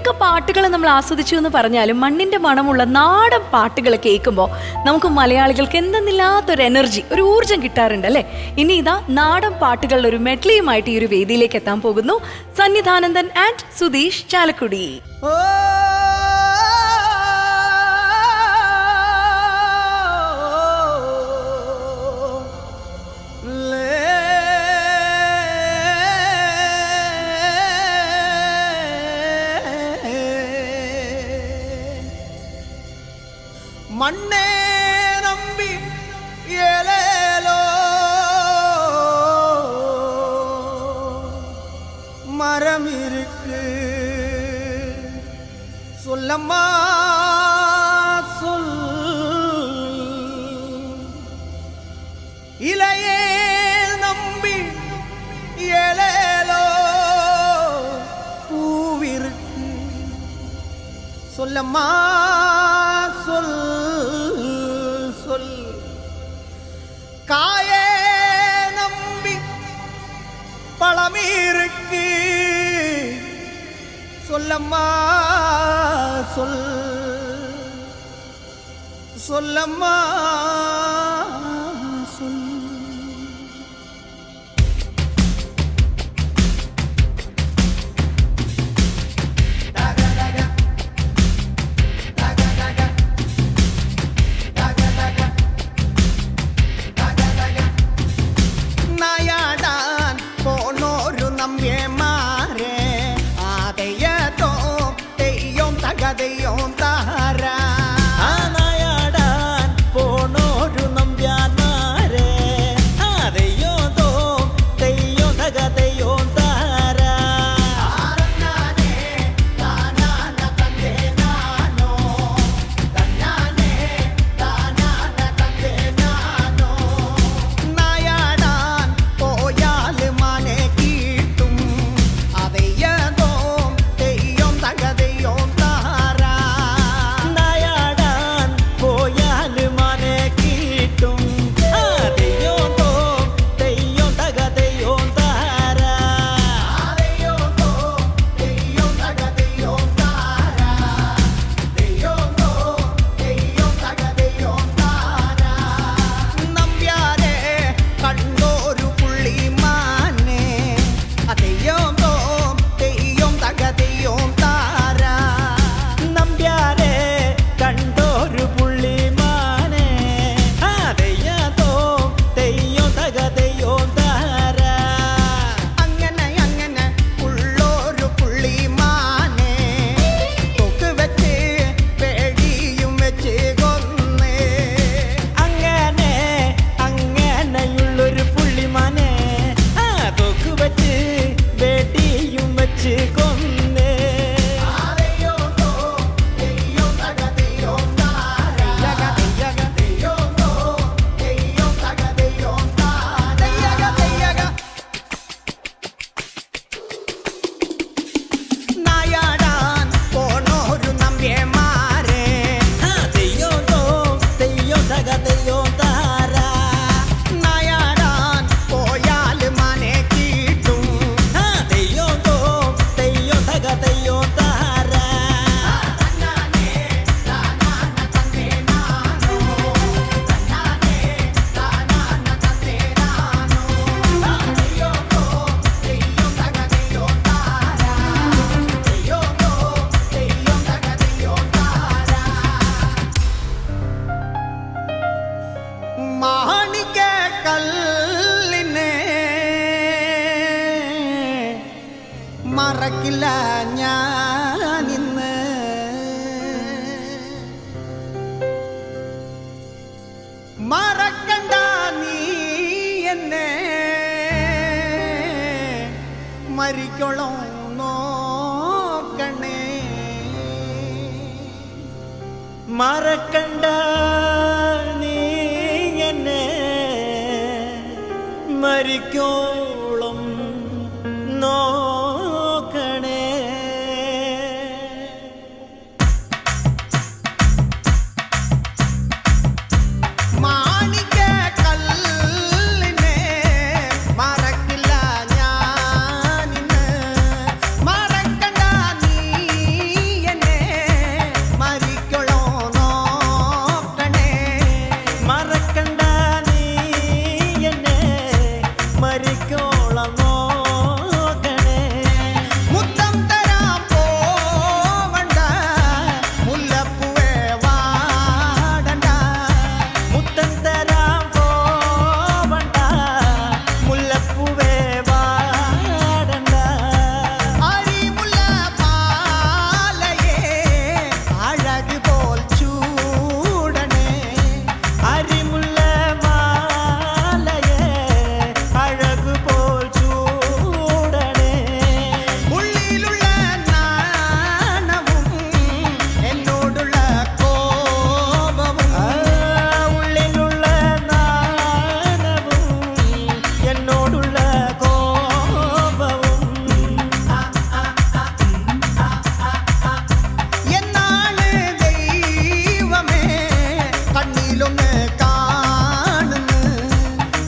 എന്തൊക്കെ പാട്ടുകൾ നമ്മൾ ആസ്വദിച്ചു എന്ന് പറഞ്ഞാലും മണ്ണിന്റെ മണമുള്ള നാടൻ പാട്ടുകൾ കേൾക്കുമ്പോൾ നമുക്ക് മലയാളികൾക്ക് എന്തെന്നില്ലാത്തൊരു എനർജി ഒരു ഊർജം കിട്ടാറുണ്ട് അല്ലേ? ഇനി ഇതാ നാടൻ പാട്ടുകളുടെ ഒരു മെഡ്ലിയുമായിട്ട് ഈ ഒരു വേദിയിലേക്ക് എത്താൻ പോകുന്നു. സന്നിധാനന്ദൻ ആൻഡ് സുധീഷ് ചാലക്കുടി. ഓ மண்ணே நம்பி ஏலேலோ. மரம் இருக்கு. சொல்லம்மா சொல். இலையே நம்பி ஏலேலோ. பூவிருக்கு. சொல்லம்மா சொல். சொல்லம்மா சொல். சொல்லம்மா. with you. മറക്കില്ല ഞാൻ ഇന്ന് മറക്കണ്ട നീ എന്നെ. മരിക്കോളം നോക്കണേ. മറക്കണ്ട നീ എന്നെ. മരിക്കോളം നോക്കണേ. வரைக்கும்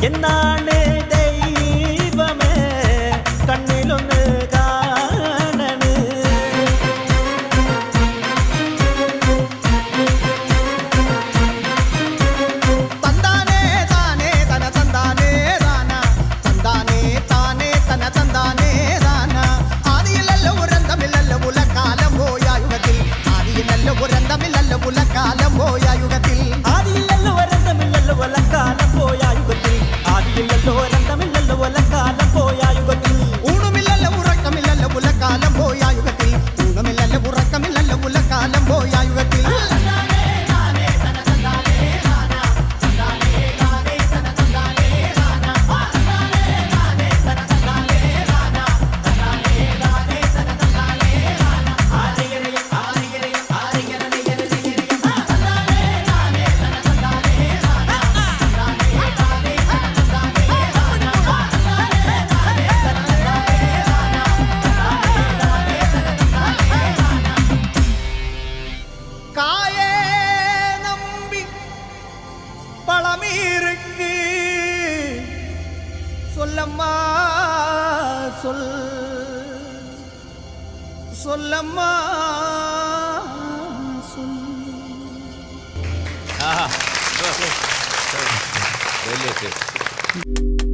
என்னானே பழமீருக்கு சொல்லம்மா சொல். சொல்லம்மா சொல். ஆஹா வெரி